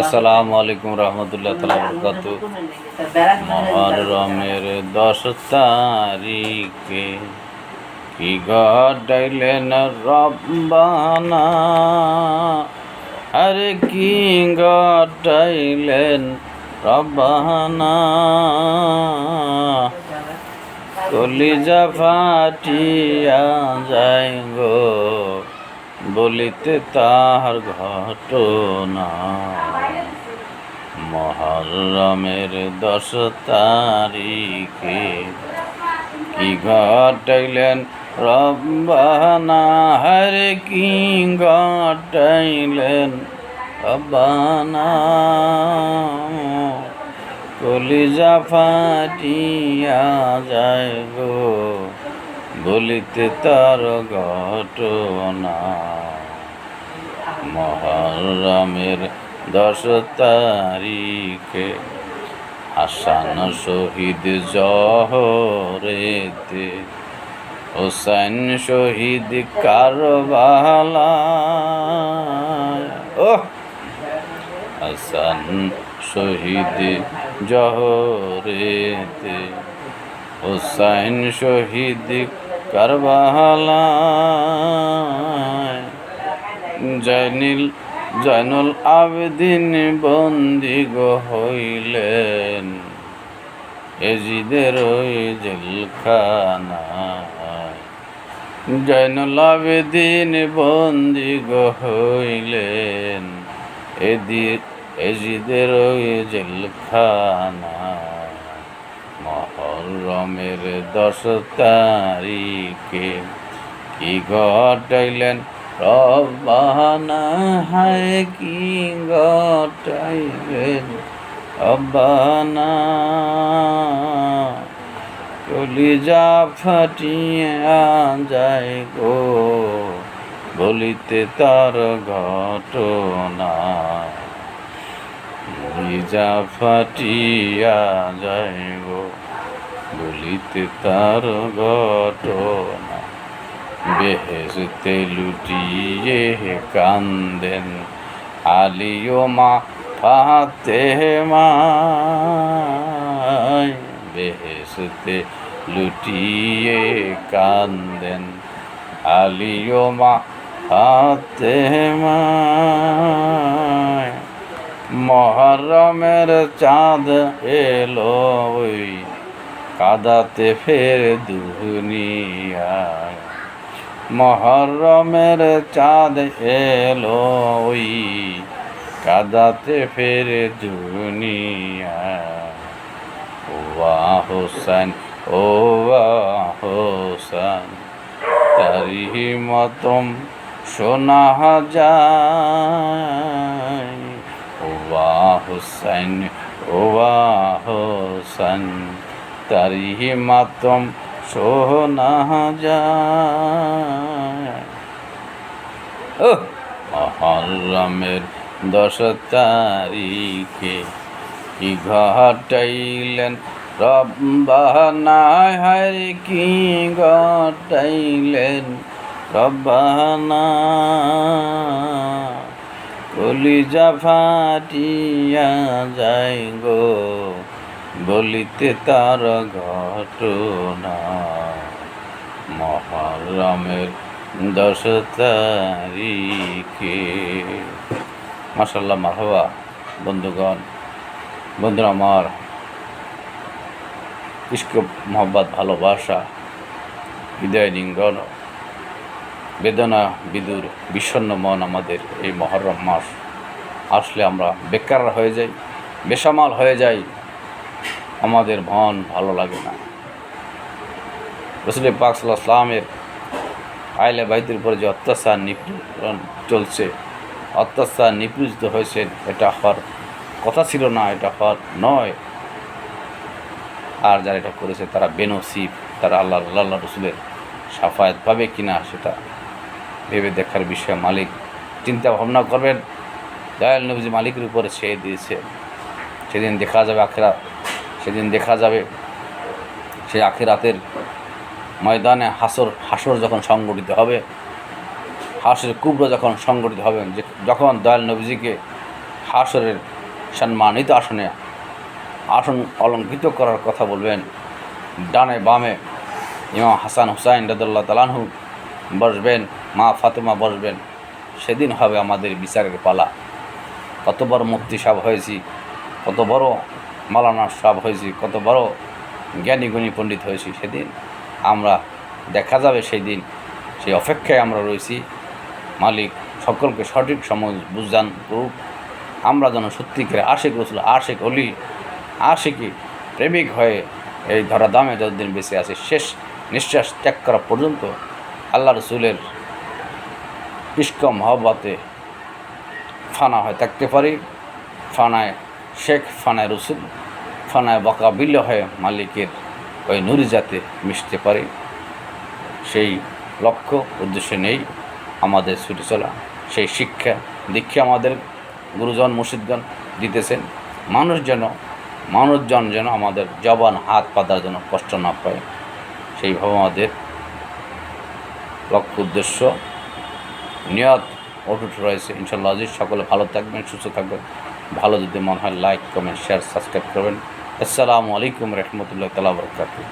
আসসালামু আলাইকুম রহমতুল্লাহ তালা বরকাত। মহরমের দশ তারিখে কি ঘটাইলেন রব্বানা আরে কি ঘটাইলেন রব্বানা কলিজা ফাটিয়া যায় গো। বলিতে তাহার ঘটনা মহরমের দশ তারিখে কি ঘটাইলেন? রব্বানা হরে কি ঘটাইলেন? রব্বানা। কলিজা ফাটিয়া যায় গো, বলিতে তার ঘটনা মহরমের দশ তারিখে হাসান শহীদ জহরেতে, হোসেন শহীদ কারবালা ও হাসান শহীদ জহরেতে হোসাইন শহীদ কারবালা জয়নিল, জয়নুল আবেদিন বন্দি হইলেন। এজিদের ওই জেলখানা। জয়নুল আবেদিন বন্দি হইলেন। এদি, এজিদের ওই জেলখানা। মহরমের দশ তারিখে কি ঘটাইলেন? রব্বানা হায় কি ঘটাইলেন রব্বানা কলিজা ফাটিয়া যায় গো। বলিতে তার ঘটনা লিজা ফাটিয়া যায় গো। বলিতে তার ঘটনা। বেহেসতে লুটিয়ে কান্দেন আলিও মা ফাতে মায় বেহেসতে লুটিয়ে কান্দেন আলিও মা ফাতে মায় মহরমের চাঁদ এলো ওই কাদাতে ফের দুনিয়ায়। মহরমের চাঁদ এলো ওই কাদাতে ফের দুনিয়ায় ওয়া হোসেন ও হোসেন, তারি মতম শোনা যায় ওয়া হোসেন ওয়া হোসেন, তারি মাতম সোনা যায়। ও মহরমের দশ তারিখে কি ঘটাইলেন? রব্বানা হরে কি ঘটাইলেন? রব্বানা কলিজা ফাটিয়া যায় গো। বলিতে তার ঘটনা। মহরমের দশ তারিখে। মাসাল্লাহ মারহবা, বন্ধুগণ, বন্ধুরা আমার ইস্ক মোহব্বত, ভালোবাসা, হৃদয় লিঙ্গন বেদনা বিদুর, বিষণ্ণ মন আমাদের এই মহরম মাস। আসলে আমরা বেকার হয়ে যাই, বেসামাল হয়ে যাই। আমাদের মন ভালো লাগে না। রসুল পাক সাল্লাহ ইসলামের আইলে বাইতের উপরে যে অত্যাচার নিপীড়ন চলছে। অত্যাচার নিপীড়িত হয়েছে, এটা হওয়ার কথা ছিল না, এটা হওয়ার নয়। আর যারা এটা করেছে, তারা বেনসিব, তারা আল্লাহ আল্লাহ রসুলের সাফায়াত পাবে কি না, সেটা ভেবে দেখার বিষয়ে। মালিক চিন্তা ভাবনা করবেন, দয়াল নবীজি মালিকের উপরে ছেড়ে দিয়েছে। সেদিন দেখা যাবে আখেরা সেদিন দেখা যাবে সেই আখেরাতের ময়দানে হাসর হাসর যখন সংগঠিত হবে হাসের কুব্র যখন সংগঠিত হবে যখন দয়াল নবীজিকে হাসরের সম্মানিত আসনে আসন অলঙ্কৃত করার কথা বলবেন, ডানে বামে ইমাম হাসান হুসাইন রাদুল্লাহ তালানহু বসবেন, মা ফাতেমা বসবেন, সেদিন হবে আমাদের বিচারের পালা। কত বড় মুক্তি সাহ হয়েছি, কত বড় মালানা সাহ হয়েছি, কত বড় জ্ঞানী গুণী পণ্ডিত হয়েছি সেদিন। আমরা দেখা যাবে সেই দিন সেই অপেক্ষায় আমরা রয়েছি। মালিক সকলকে সঠিক সময় বুঝদান করুক আমরা যেন সত্যিকারে আশেক রসুল, আশেক অলি, আশেকি প্রেমিক হয়ে এই ধরা দামে যতদিন বেঁচে আছে, শেষ নিঃশ্বাস ত্যাগ করা পর্যন্ত আল্লাহ রসুলের ইস্ক মহব্বতে ফানা হয়ে থাকতে পারি। ফানায় শেখ ফানায় রসুল, ফানায় বকা বিল্ল হয়ে মালিকের ওই নুরি যাতে মিশতে পারে। সেই লক্ষ্য, উদ্দেশ্য নেই আমাদের ছুটে চলা। সেই শিক্ষা, দীক্ষা আমাদের গুরুজন, মুর্শিদগণ দিতেছেন। মানুষ যেন, মানুষজন যেন আমাদের জবান, হাত পাতার জন্য কষ্ট না পায়। সেইভাবে আমাদের লক্ষ্য, উদ্দেশ্য নিয়ত অটুট রয়েছে। ইনশাল্লাহ আজিজ, সকলে ভালো থাকবেন, সুস্থ থাকবেন। ভালো যদি মনে হয় লাইক কমেন্ট শেয়ার সাবস্ক্রাইব করবেন। আসসালামু আলাইকুম রহমতুল্লাহ তালা বরকাতুহ।